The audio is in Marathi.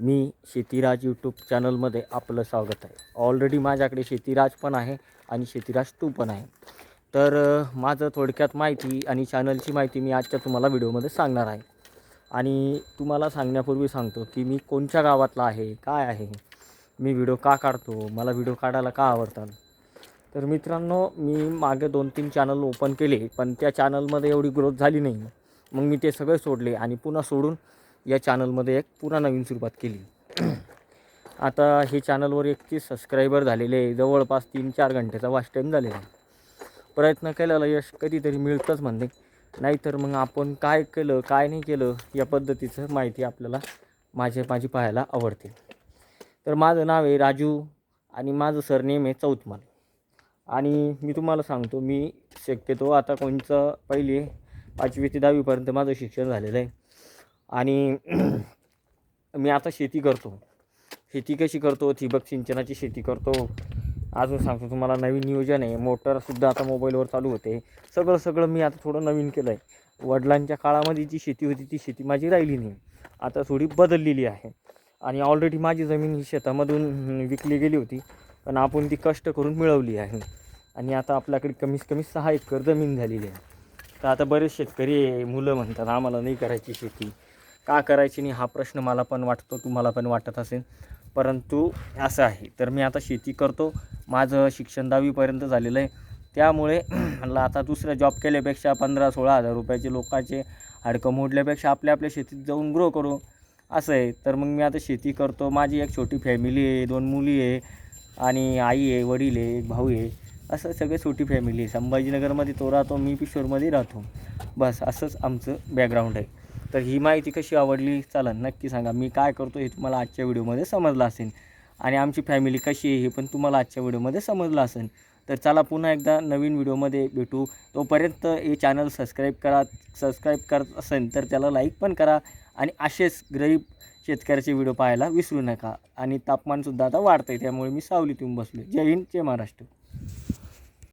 मी शेतीराज यूट्यूब चॅनलमध्ये आपलं स्वागत आहे. ऑलरेडी माझ्याकडे शेतीराज पण आहे आणि शेतीराज टू पण आहे. तर माझं थोडक्यात माहिती आणि चॅनलची माहिती मी आजच्या तुम्हाला व्हिडिओमध्ये सांगणार आहे. आणि तुम्हाला सांगण्यापूर्वी सांगतो की मी कोणत्या गावातला आहे काय आहे? मी व्हिडिओ का काढतो? मला व्हिडिओ काढायला का आवडतात? तर मित्रांनो मी मागे दोन तीन चॅनल ओपन केले पण त्या चॅनलमध्ये एवढी ग्रोथ झाली नाही. मग मी ते सगळे सोडले आणि पुन्हा सोडून या चॅनलमध्ये एक पुन्हा नवीन सुरुवात केली. आता हे चॅनलवर एकतीस सबस्क्रायबर झालेले आहे. जवळपास तीन चार घंट्याचा वाच टाईम झालेला आहे. प्रयत्न केलेला यश कधीतरी मिळतंच म्हणते. नाहीतर मग आपण काय केलं काय नाही केलं या पद्धतीचं माहिती आपल्याला माझे माझी पाहायला आवडते. तर माझं नाव आहे राजू आणि माझं सरनेम आहे चौतमाल आणि मी तुम्हाला सांगतो मी शक्यतो आता कोणचं पहिली पाचवी ते दहावीपर्यंत माझं शिक्षण झालेलं आहे. आणि मी आता शेती करतो. शेती कशी करतो? ठिबक सिंचनाची शेती करतो. अजून सांगतो तुम्हाला नवीन नियोजन आहे. मोटरसुद्धा आता मोबाईलवर चालू होते. सगळं सगळं मी आता थोडं नवीन केलं आहे वडिलांच्या काळामध्ये जी शेती होती ती शेती माझी राहिली नाही. आता थोडी बदललेली आहे. आणि ऑलरेडी माझी जमीन ही शेतामधून विकली गेली होती. पण आपण ती कष्ट करून मिळवली आहे. आणि आता आपल्याकडे कमीत कमी सहा एकर जमीन झालेली आहे. तर आता बरेच शेतकरी आहे, मुलं म्हणतात आम्हाला नाही करायची शेती. का करायची नाही हा प्रश्न मला पण वाटतो तुम्हाला पण वाटत असेल. परंतु असं आहे. तर मी आता शेती करतो. माझं शिक्षण दहावीपर्यंत झालेलं आहे. त्यामुळे मला आता दुसऱ्या जॉब केल्यापेक्षा पंधरा सोळा हजार रुपयाचे लोकांचे हाडकं मोडल्यापेक्षा आपल्या आपल्या शेतीत जाऊन ग्रो करू. असं आहे. तर मग मी आता शेती करतो. माझी एक छोटी फॅमिली आहे दोन मुली आहे आणि आई आहे वडील आहे एक भाऊ आहे. असं सगळे छोटी फॅमिली आहे. संभाजीनगरमध्ये तो राहतो मी पिशोरमध्ये राहतो. बस असंच आमचं बॅकग्राऊंड आहे. तर ही माहिती कशी आवडली चला नक्की सांगा. मी काय करतो हे तुम्हाला आजच्या व्हिडिओमध्ये समजलं असेल. आणि आमची फॅमिली कशी आहे हे पण तुम्हाला आजच्या व्हिडिओमध्ये समजलं असेल. तर चला पुन्हा एकदा नवीन व्हिडिओमध्ये भेटू. तोपर्यंत हे चॅनल सबस्क्राईब करा. सबस्क्राईब करत असेल तर त्याला लाईक पण करा. आणि असेच गरीब शेतकऱ्याचे व्हिडिओ पाहायला विसरू नका. आणि तापमानसुद्धा आता वाढतं आहे त्यामुळे मी सावलीतून बसलो जय हिंद जय महाराष्ट्र.